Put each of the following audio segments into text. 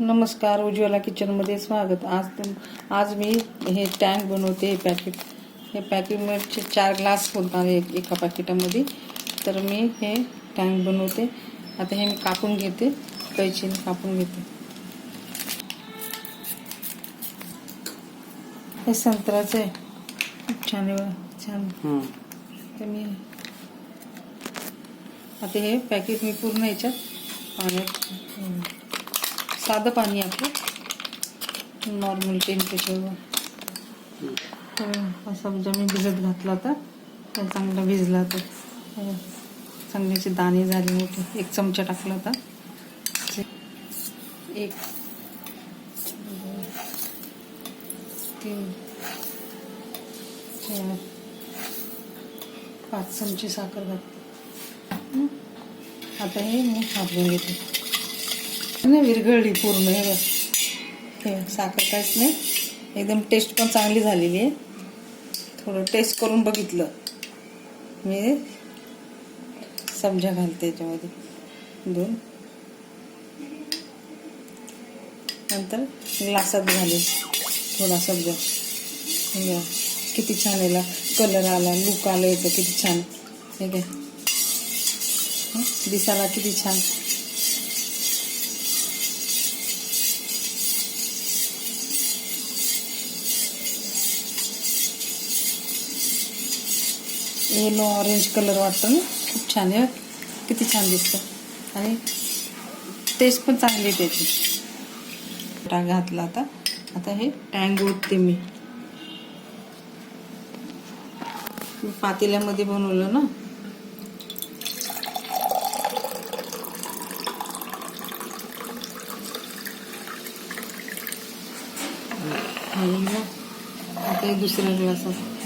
नमस्कार उज्ज्वला किचनमध्ये स्वागत. आज तुम आज मी हे टँक बनवते हे पॅकेट. हे पॅकेटचे चार ग्लास होतात एक एका पॅकेटामध्ये. तर मी हे टँक बनवते. आता हे मी कापून घेते. कैचीने कापून घेते. हे संत्र्याचं आहे. खूप छान छान. तर मी आता हे पॅकेट मी पूर्ण याच्यात पाण्यात साधं पाणी आपलं. नॉर्मल टेम्परेचरवर तर असा समजा मी भिजत घातला होता. तर चांगला भिजला तर चांगल्याचे दाणे झाले मोठे एक चमचा टाकला होता. एक तीन चार पाच चमचे साखर घातली. आता हे मी हातून घेते. ना विरघळली पूर्ण हे हे साखर काहीच नाही. एकदम टेस्ट पण चांगली झालेली आहे. थोडं टेस्ट करून बघितलं. मी समजा घालते याच्यामध्ये. दोन. नंतर ग्लासात घालेल थोडा समजा. किती छान याला कलर आला लुक आलं याचं किती छान. हे आहे दिसायला किती छान. येलो ऑरेंज कलर वाटतो ना. खूप छान आहे किती छान दिसतं. आणि टेस्ट पण चांगली आहे त्याची. टाक घातला आता. आता हे टँग ओतते मी. पातेल्यामध्ये बनवलं ना. आता हे दुसऱ्या ग्लासात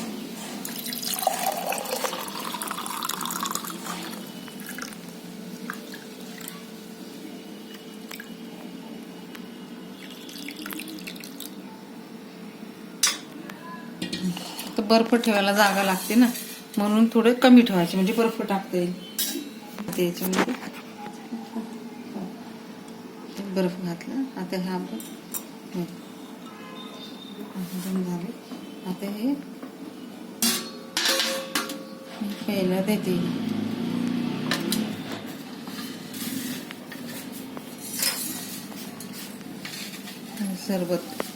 तर बर्फ ठेवायला जागा लागते ना. म्हणून थोडं कमी ठेवायचे म्हणजे बर्फ टाकता. येईल त्याच्यामध्ये बर्फ घातला. आता हा आपण झाले. आता हे. प्यायला देते सरबत.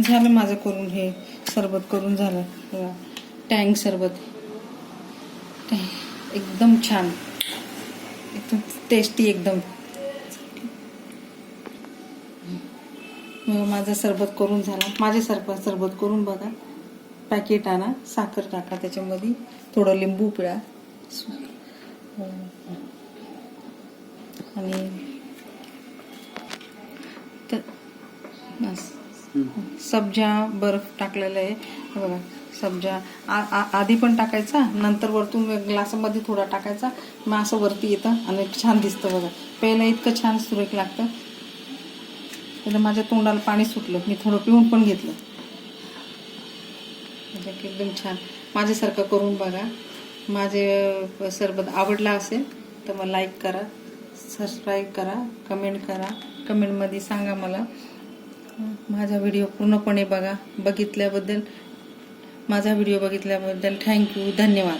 झालं माझं करून हे सरबत करून झालं. टँग सरबत. टँग. एकदम छान. एकदम टेस्टी एकदम. मग माझं सरबत करून झाला. माझे सरबत सरबत करून बघा. पॅकेट आणा साखर टाका त्याच्यामध्ये. थोडं लिंबू पिळा. आणि तर बस. सब्जा बर्फ टाकलेला आहे. बघा सब्जा. आ- आधी पण टाकायचा नंतर वरतून ग्लासामध्ये थोडा टाकायचा. मग असं वरती येतं आणि छान दिसतं बघा. पहिला इतकं छान सुरेख लागतं. त्याला माझ्या तोंडाला पाणी सुटलं. मी थोडं पिऊन पण घेतलं. म्हणजे एकदम छान. माझ्यासारखं करून बघा. माझे सरबत आवडला असेल तर मग लाईक करा सबस्क्राईब करा कमेंट करा. कमेंटमध्ये सांगा मला. माझा व्हिडिओ पूर्णपणे बघा. बघितल्याबद्दल माझा व्हिडिओ बघितल्याबद्दल थँक्यू धन्यवाद.